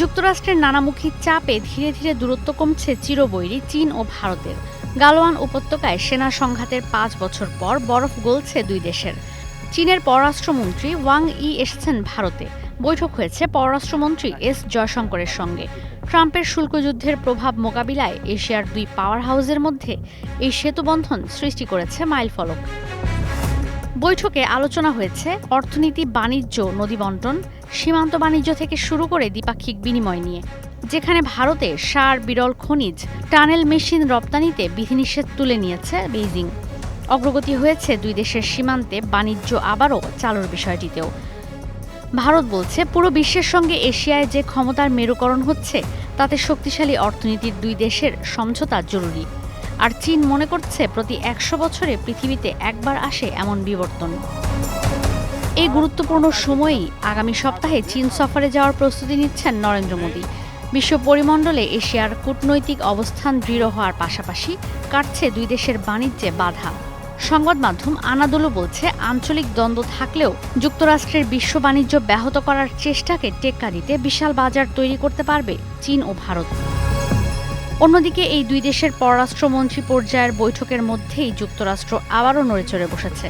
যুক্তরাষ্ট্রের নানামুখী চাপে ধীরে ধীরে দূরত্ব কমছে চিরবৈরী চীন ও ভারতের। গালোয়ান উপত্যকায় সেনা সংঘাতের পাঁচ বছর পর বরফ গলছে দুই দেশের। চীনের পররাষ্ট্রমন্ত্রী ওয়াং ই এসেছেন ভারতে। বৈঠক হয়েছে পররাষ্ট্রমন্ত্রী এস জয়শঙ্করের সঙ্গে। ট্রাম্পের শুল্ক যুদ্ধের প্রভাব মোকাবিলায় এশিয়ার দুই পাওয়ার হাউসের মধ্যে এই সেতুবন্ধন সৃষ্টি করেছে মাইলফলক বৈঠকে আলোচনা হয়েছে অর্থনীতি, বাণিজ্য, নদী বন্টন সীমান্ত বাণিজ্য থেকে শুরু করে দ্বিপাক্ষিক বিনিময় নিয়ে, যেখানে ভারতে সার, বিরল খনিজ, টানেল মেশিন রপ্তানিতে বিধিনিষেধ তুলে নিয়েছে বেইজিং। অগ্রগতি হয়েছে দুই দেশের সীমান্তে বাণিজ্য আবারও চালুর বিষয়টিতেও। ভারত বলছে, পুরো বিশ্বের সঙ্গে এশিয়ায় যে ক্ষমতার মেরুকরণ হচ্ছে, তাতে শক্তিশালী অর্থনীতির দুই দেশের সমঝোতা জরুরি। আর চীন মনে করছে, প্রতি একশো বছরে পৃথিবীতে একবার আসে এমন বিবর্তন। এই গুরুত্বপূর্ণ সময়েই আগামী সপ্তাহে চীন সফরে যাওয়ার প্রস্তুতি নিচ্ছেন নরেন্দ্র মোদী। বিশ্ব পরিমণ্ডলে এশিয়ার কূটনৈতিক অবস্থান দৃঢ় হওয়ার পাশাপাশি কাটছে দুই দেশের বাণিজ্যে বাধা। সংবাদ মাধ্যম আনাদোলো বলছে, আঞ্চলিক দ্বন্দ্ব থাকলেও যুক্তরাষ্ট্রের বিশ্ব বাণিজ্য ব্যাহত করার চেষ্টাকে টেক্কা দিতে বিশাল বাজার তৈরি করতে পারবে চীন ও ভারত। অন্যদিকে এই দুই দেশের পররাষ্ট্রমন্ত্রী পর্যায়ের বৈঠকের মধ্যেই যুক্তরাষ্ট্র আবারও নড়েচড়ে বসেছে।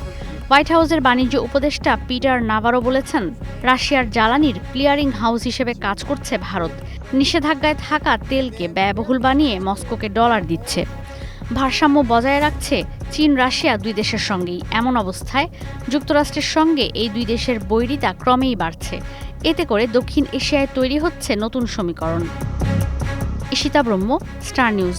হোয়াইট হাউসের বাণিজ্য উপদেষ্টা পিটার নাভারো বলেছেন, রাশিয়ার জ্বালানির ক্লিয়ারিং হাউস হিসেবে কাজ করছে ভারত। নিষেধাজ্ঞায় থাকা তেলকে ব্যয়বহুল বানিয়ে মস্কোকে ডলার দিচ্ছে। ভারসাম্য বজায় রাখছে চীন, রাশিয়া দুই দেশের সঙ্গেই। এমন অবস্থায় যুক্তরাষ্ট্রের সঙ্গে এই দুই দেশের বৈরিতা ক্রমেই বাড়ছে। এতে করে দক্ষিণ এশিয়ায় তৈরি হচ্ছে নতুন সমীকরণ। ইশিতা ব্রহ্ম, স্টার নিউজ।